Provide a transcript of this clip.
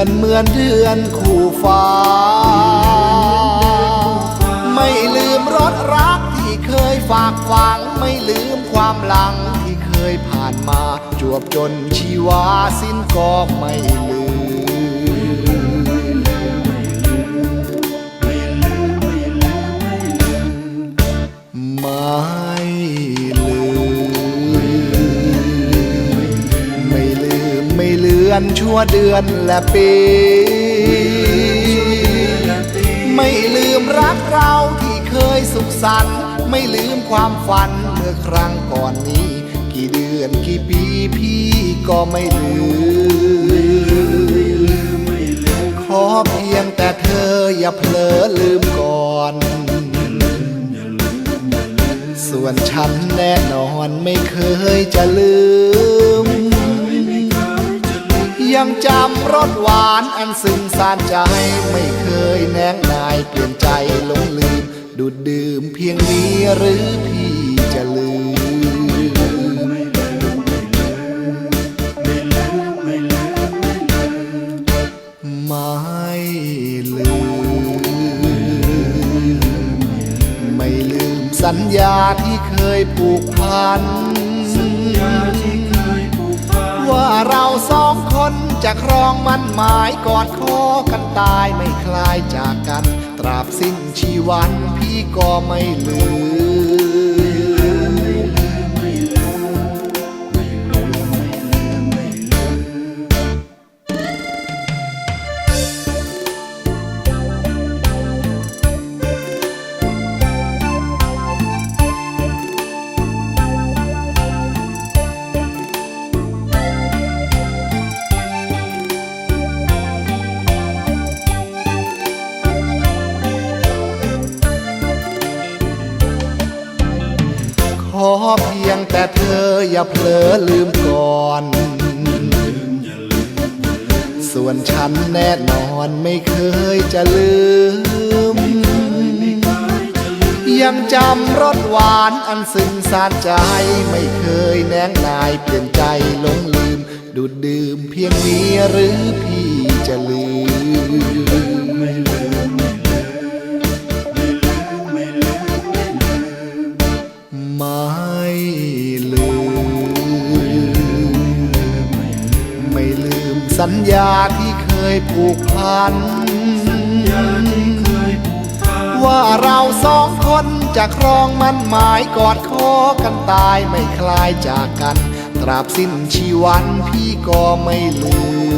อนเดือนคู่ฟ้า ไม่ลืมรถรักที่เคยฝากฝัง ไม่ลืมความหลังที่เคยผ่านมา จวบจนชีวาสิ้นก็ไม่ลืม อนชั่วเดือนและปี ไม่ลืมรักเราที่เคยสุขสันต์ไม่ลืมความฝันเมื่อครั้งก่อนนี้ กี่เดือนกี่ปีพี่ก็ไม่ลืม ขอเพียงแต่เธออย่าเผลอลืมก่อน ส่วนฉันแน่นอนไม่เคยจะลืม ยังจำรสหวานอันซึ้งสานใจ ไม่เคยแนงนายเปลี่ยนใจหลงลืม ดูดดื่มเพียงนี้หรือพี่จะลืมไม่ลืม ไม่ลืมสัญญาที่เคยผูกพันว่าเราสองคน จะครองมันหมายกอดคอกันตายไม่คลายจากกัน ตราบสิ้นชีวันพี่ก็ไม่ลืม แต่เธออย่าเผลอลืมก่อน ส่วนฉันแน่นอนไม่เคยจะลืม ยังจำรสหวานอันซึ้งสานใจ ไม่เคยแนงนายเปลี่ยนใจหลงลืม ดูดดื่มเพียงนี้หรือพี่จะลืม สัญญาที่เคยผูกพัน ว่าเราสองคนจะครองมันหมายกอดคอกันตายไม่คลายจากกัน ตราบสิ้นชีวันพี่ก็ไม่ลืม